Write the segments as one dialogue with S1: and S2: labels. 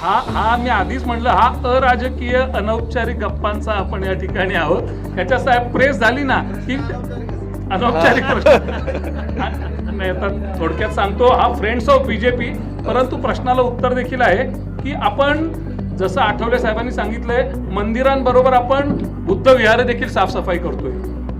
S1: हा हा मी आधीच म्हटलं हा अराजकीय अनौपचारिक गप्पांचा आपण या ठिकाणी आहोत. ह्याच्या साहेब प्रेस झाली ना की अनौपचारिक प्रश्न. नाही आता थोडक्यात सांगतो हा फ्रेंड्स ऑफ बीजेपी परंतु प्रश्नाला उत्तर देखील आहे की आपण जसं आठवले साहेबांनी सांगितलंय मंदिरांबरोबर आपण बुद्ध विहार देखील साफसफाई करतोय.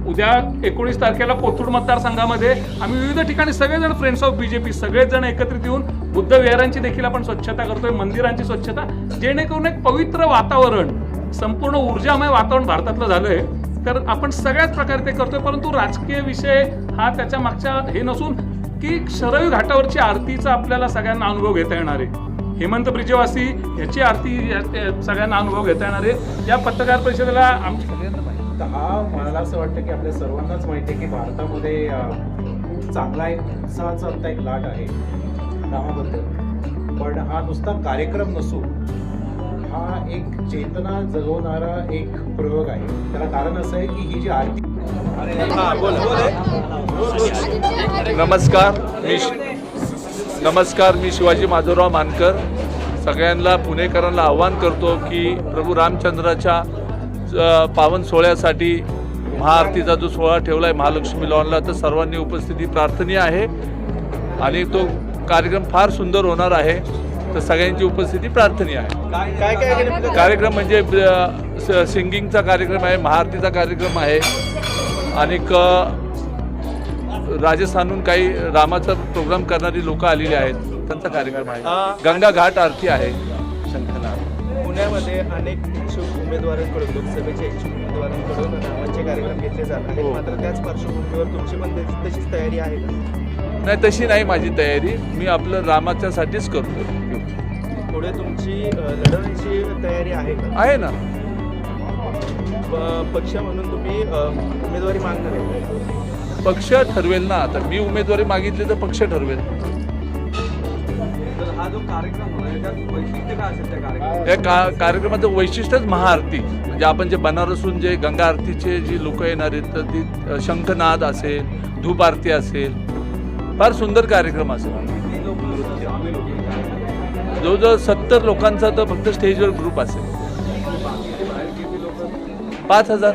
S1: उद्या एकोणीस तारखेला कोथरूड मतदारसंघामध्ये आम्ही विविध ठिकाणी सगळेजण फ्रेंड्स ऑफ बीजेपी सगळेच जण एकत्रित येऊन बुद्ध विहारांची देखील आपण स्वच्छता करतोय मंदिरांची स्वच्छता जेणेकरून एक पवित्र वातावरण संपूर्ण ऊर्जामय वातावरण भारतातलं झालंय. तर आपण सगळ्याच प्रकारे ते करतोय परंतु राजकीय विषय हा त्याच्या मागच्या हे नसून की शरयू घाटावरची आरतीचा आपल्याला सगळ्यांना अनुभव घेता येणार आहे. हेमंत ब्रिजेवासी याची आरती सगळ्यांना अनुभव घेता येणार आहे. या पत्रकार परिषदेला आमची
S2: तर हा मला असं वाटतं की आपल्या सर्वांनाच माहिती आहे की भारतामध्ये खूप चांगला एक उत्साहाचा आता एक लाट आहे कामाबद्दल पण हा नुसता कार्यक्रम नसून हा एक चेतना जगवणारा एक प्रयोग आहे. त्याला कारण असं आहे की ही जी आरती
S3: नमस्कार मी नमस्कार मी शिवाजी माधवराव मानकर. सगळ्यांना पुणेकरांना आव्हान करतो की प्रभू रामचंद्राच्या पावन सोहळ्यासाठी महाआरतीचा जो सोहळा ठेवला आहे महालक्ष्मी लॉनला तर सर्वांनी उपस्थिती प्रार्थनीय आहे. आणि तो कार्यक्रम फार सुंदर होणार आहे. तर सगळ्यांची उपस्थिती प्रार्थनीय आहे.
S4: काय काय
S3: कार्यक्रम म्हणजे सिंगिंगचा कार्यक्रम आहे महाआरतीचा कार्यक्रम आहे. आणि राजस्थानहून काही रामाचा प्रोग्राम करणारी लोक आलेली आहेत. त्यांचा कार्यक्रम आहे. गंगा घाट आरती आहे. शंखनाथ
S4: पुण्यामध्ये अनेक इच्छुक उमेदवारांकडून लोकसभेच्या इच्छुक उमेदवारांकडून नावांचे कार्यक्रम घेतले जात आहेत.
S3: हो.
S4: मात्र त्याच पार्श्वभूमीवर तुमची पण तशी- तशीच तयारी आहे का?
S3: नाही तशी नाही माझी तयारी. मी आपलं रामाच्यासाठीच करतो
S4: पुढे तुमची अ, लढवण्याची तयारी आहे का?
S3: आहे ना.
S4: प- पक्ष म्हणून तुम्ही अ, उमेदवारी मागणार आहे.
S3: पक्ष ठरवेल ना. आता मी उमेदवारी मागितली तर पक्ष ठरवेल.
S5: हा जो कार्यक्रम वैशिष्ट्य काय असेल त्या
S3: या का कार्यक्रमाचं वैशिष्ट्यच महाआरती. म्हणजे आपण जे बनारसून जे गंगा आरतीचे जी लोक येणार आहेत तर ती शंखनाद असेल धूप आरती असेल. फार सुंदर कार्यक्रम असेल. जवळजवळ सत्तर लोकांचा तर फक्त स्टेजवर ग्रुप असेल. पाच हजार.